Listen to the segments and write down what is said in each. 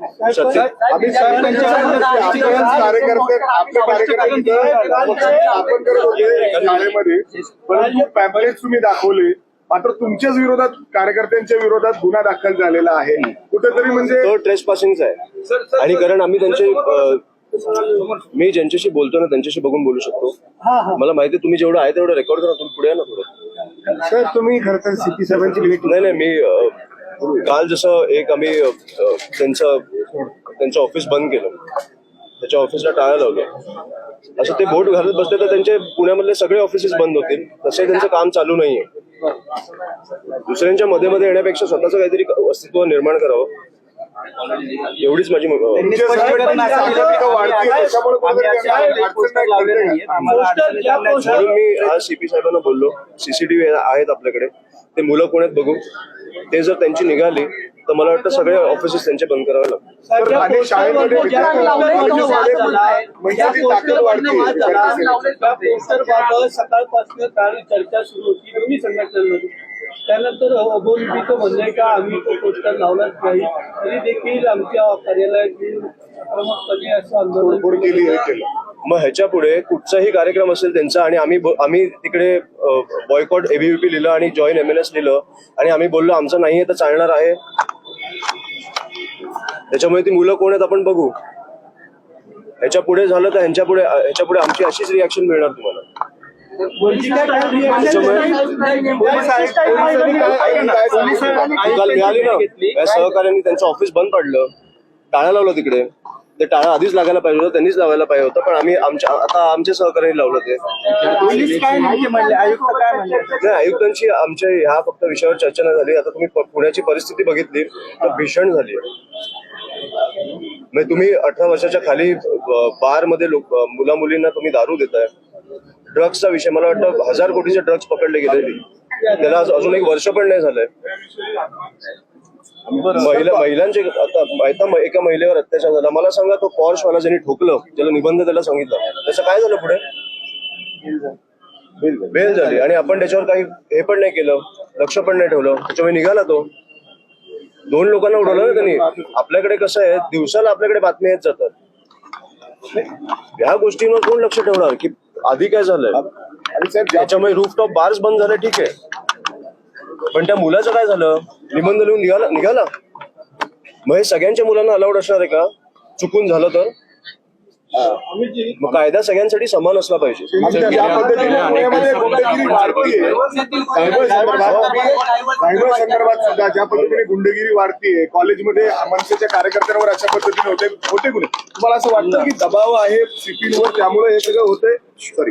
अमित साहेब कार्यकर्ते आपले कार्यकर्ते स्थापन करत होते शाळेमध्ये परंतु पॅम्पलेट तुम्ही दाखवले. मात्र तुमच्याच विरोधात कार्यकर्त्यांच्या विरोधात गुन्हा दाखल झालेला आहे. कुठेतरी म्हणजे तो ट्रेस पासिंगचा आहे आणि कारण आम्ही त्यांचे मी ज्यांच्याशी बोलतो ना त्यांच्याशी बघून बोलू शकतो. मला माहिती आहे तुम्ही जेवढं आहे तेवढं रेकॉर्ड करा तुम्ही पुढे या ना थोडं सर तुम्ही खरं तर सीपी साहेबांची भेट नाही नाही मी काल जसं एक आम्ही त्यांचं त्यांचं ऑफिस बंद केलं. त्याच्या ऑफिसला टाळं लावलं. असं ते बोट घालत बसले तर त्यांचे पुण्यामधले सगळे ऑफिसेस बंद होतील. तसे त्यांचं काम चालू नाहीये. दुसऱ्यांच्या मध्ये मध्ये येण्यापेक्षा स्वतःचं काहीतरी अस्तित्व निर्माण करावं. एवढीच माझी. म्हणून मी आज सीपी साहेबांना बोललो. सीसीटीव्ही आहेत आपल्याकडे. ते मुलं कोण आहेत बघू. ते जर त्यांची निघाली तर मला वाटतं सगळे ऑफिसेस त्यांचे बंद करावे लागतील. संघटनांमध्ये. त्यानंतर ओबोलीचं म्हणणं आहे का आम्ही तो पोस्टर लावलाच नाही. तरी देखील आमच्या कार्यालयात येऊन आक्रमकपणे असं आंदोलन केलं. मग ह्याच्या पुढे कुठचाही कार्यक्रम असेल त्यांचा आणि आम्ही आम्ही तिकडे बॉयकॉट एबीव्हीपी लिहिलं आणि जॉईन एम एन एस लिहिलं आणि आम्ही बोललो आमचं नाहीये तर चालणार आहे. त्याच्यामुळे ती मुलं कोण आहेत आपण बघू. ह्याच्या पुढे झालं तर ह्यांच्या पुढे ह्याच्या पुढे आमची अशीच रिॲक्शन मिळणार तुम्हाला. काल मिळाली ना? या सहकार्यांनी त्यांचं ऑफिस बंद पाडलं. टाळं लावलं तिकडे. ते टाळं आधीच लागायला पाहिजे होतं त्यांनीच लावायला पाहिजे होतं पण आम्ही आमच्या आता आमच्या सहकार्याने लावलं ते. नाही आयुक्तांची आमच्या ह्या फक्त विषयावर चर्चा नाही झाली. आता तुम्ही पुण्याची परिस्थिती बघितली तर भीषण झाली. म्हणजे तुम्ही अठरा वर्षाच्या खाली बारमध्ये लोक मुला मुलींना तुम्ही दारू देताय. ड्रग्सचा विषय मला वाटतं हजार कोटीचे ड्रग्स पकडले गेले त्याला अजून एक वर्ष पण नाही झालंय. महिला महिलांचे आता एका महिलेवर अत्याचार झाला. मला सांगा तो पॉर्श वाला ज्यांनी ठोकलं ज्याला निबंध त्याला सांगितलं त्याचं काय झालं पुढे? बेल झाली. आणि आपण त्याच्यावर काही हे पण नाही केलं लक्ष पण नाही ठेवलं. त्याच्यामुळे निघाला तो. दोन लोकांना उडवलं ना त्यांनी. आपल्याकडे कसं आहे दिवसाला आपल्याकडे बातम्या येत जातात. ह्या गोष्टींवर कोण लक्ष ठेवणार? की आधी काय झालंय? त्याच्यामुळे रूफटॉप बार्स बंद झाले ठीक आहे. पण त्या मुलाचं काय झालं? निबंध लिहून निघाला निघाला मग हे सगळ्यांच्या मुलांना अलाउड असणार आहे का चुकून झालं तर मग कायदा सगळ्यांसाठी समान असला पाहिजे ज्या पद्धतीने सायबर संदर्भात सुद्धा ज्या गुंडगिरी वाढतीये कॉलेजमध्ये मनसेच्या कार्यकर्त्यांवर अशा पद्धतीने होते होते गुन्हे तुम्हाला असं वाटतं की दबाव आहे सीपीवर त्यामुळे हे सगळं होतंय सॉरी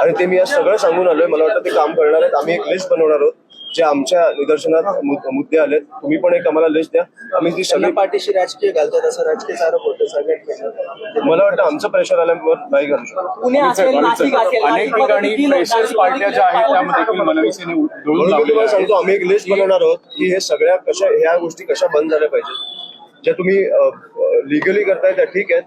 आणि ते मी आज सगळं सांगून आलोय. मला वाटतं ते काम करणार आहेत. आम्ही एक लिस्ट बनवणार आहोत जे आमच्या निदर्शनात मुद्दे आलेत. तुम्ही पण एक आम्हाला लिस्ट द्या. आम्ही ती सगळी पाठीशी राजकीय घालतात असं राजकीय आरोप होतं सगळ्यात मला वाटतं आमचं प्रेशर आल्यावर नाही घालू शकतो अनेक ठिकाणी पार्ट्या ज्या आहेत त्यामध्ये देखील मनविसेने. सांगतो आम्ही एक लिस्ट बनवणार आहोत की हे सगळ्या कशा ह्या गोष्टी कशा बंद झाल्या पाहिजेत. ज्या तुम्ही लिगली करताय त्या ठीक आहेत.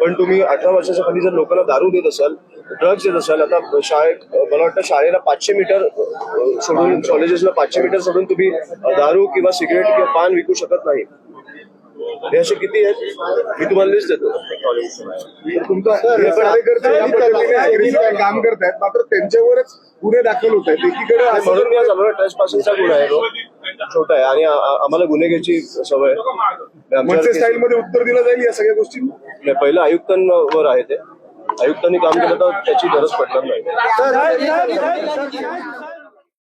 पण तुम्ही अठरा वर्षाच्या खाली जर लोकांना दारू देत असाल ड्रग्ज देत असाल आता शाळेत मला वाटतं शाळेला पाचशे मीटर सोडून कॉलेजेसला पाचशे मीटर सोडून तुम्ही दारू किंवा सिगरेट किंवा पान विकू शकत नाही. हे असे किती आहेत? मी तुम्हाला लिस्ट देतो. हे काम करतायत मात्र त्यांच्यावरच गुन्हे दाखल होत आहेत. एकीकडे म्हणून ट्रेस पासिंगचा गुन्हा आहे तो छोटा आहे आणि आम्हाला गुन्हे घ्यायची सवय स्टाईल मध्ये उत्तर दिलं जाईल या सगळ्या गोष्टी नाही, पहिलं आयुक्तांवर आहे ते आयुक्तांनी काम केलं तर त्याची गरज पडणार नाही